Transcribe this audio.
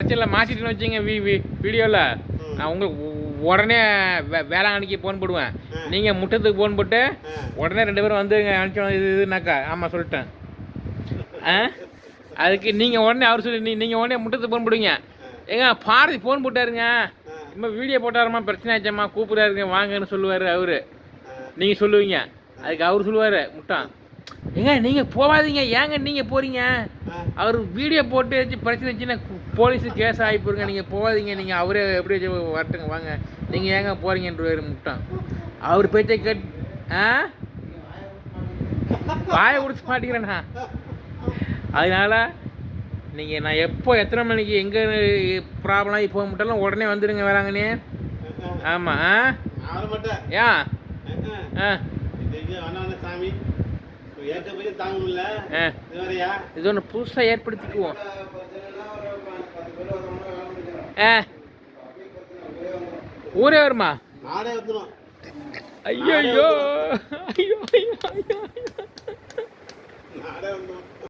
பிரச்சனை மாற்றிட்டுன்னு வச்சுங்க வீடியோவில் நான் உங்களுக்கு உடனே வே வேளாங்கண்ணிக்கு ஃபோன் போடுவேன். நீங்கள் முட்டத்துக்கு ஃபோன் போட்டு உடனே ரெண்டு பேரும் வந்துருங்க அனுப்பிச்சு இது இதுனாக்கா ஆமாம் சொல்லிட்டேன். ஆ? அதுக்கு நீங்கள் உடனே அவர் சொல்லி நீ நீங்கள் உடனே முட்டத்துக்கு ஃபோன் போடுவீங்க. ஏங்க பாரதி ஃபோன் போட்டாருங்க. இம்மா வீடியோ போட்டாருமா பிரச்சனை ஆச்சாம்மா கூப்பிடாருங்க வாங்கன்னு சொல்லுவார் அவரு. நீங்கள் சொல்லுவீங்க. அதுக்கு அவர் சொல்லுவார் முட்டான். ஏங்க நீங்கள் போகாதீங்க ஏங்க நீங்கள் போகிறீங்க அவர் வீடியோ போட்டு வச்சு பிரச்சனை வச்சுன்னா போலீஸு கேஸ் ஆகி போயிருங்க. நீங்கள் போகாதீங்க நீங்கள் அவரே எப்படி வரட்டுங்க. வாங்க. நீங்கள் ஏங்க போகிறீங்கன்றவர் முட்டான் அவர் பேச்சை கேட் ஆ? வாயை கொடுத்து மாட்டேங்கிறேண்ணா அதனால நீங்கள் நான் எப்போ எத்தனை மணிக்கு எங்கே ப்ராப்ளம் ஆகி போக முட்டாலும் உடனே வந்துடுங்க வேறாங்கண்ணே ஆமாம் ஆ? ஏன் ஆ இது ஒன்று புதுசாக ஏற்படுத்திக்குவோம். ஆ. ஊரே வருமா? ஐயோ ஐயோ.